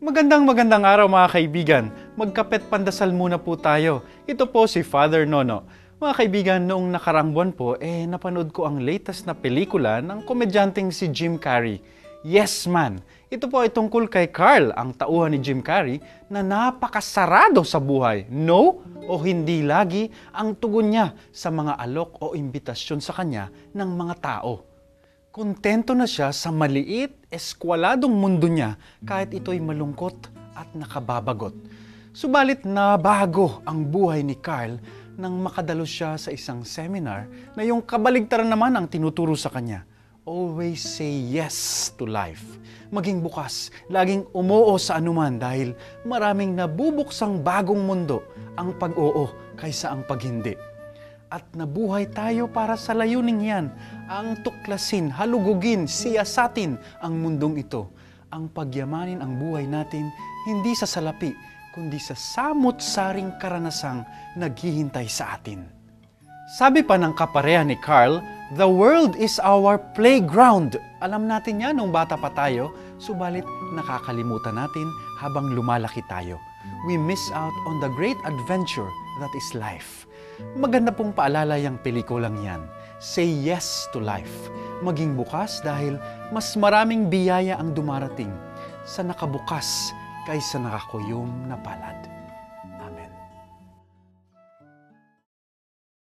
Magandang magandang araw mga kaibigan. Magkapet pandasal muna po tayo. Ito po si Father Nono. Mga kaibigan, noong nakarang buwan po, eh napanood ko ang latest na pelikula ng komedyanteng si Jim Carrey. Yes Man! Ito po ay tungkol kay Carl, ang tauhan ni Jim Carrey, na napakasarado sa buhay. No o hindi lagi ang tugon niya sa mga alok o imbitasyon sa kanya ng mga tao. Kontento na siya sa maliit, eskwaladong mundo niya kahit ito'y malungkot at nakababagot. Subalit na bago ang buhay ni Carl nang makadalo siya sa isang seminar na yung kabaligtaran naman ang tinuturo sa kanya. Always say yes to life. Maging bukas, laging umoo sa anuman dahil maraming nabubuksang bagong mundo ang pag-oo kaysa ang paghindi at nabuhay tayo para sa layuning yan, ang tuklasin, halugugin, siyasatin ang mundong ito. Ang pagyamanin ang buhay natin hindi sa salapi, kundi sa samot-saring karanasang naghihintay sa atin. Sabi pa ng kapareha ni Carl, The world is our playground. Alam natin yan nung bata pa tayo, subalit nakakalimutan natin habang lumalaki tayo. We miss out on the great adventure that is life. Maganda pong paalala yung pelikulang yan. Say yes to life. Maging bukas dahil mas maraming biyaya ang dumarating sa nakabukas kaysa nakakuyom na palad.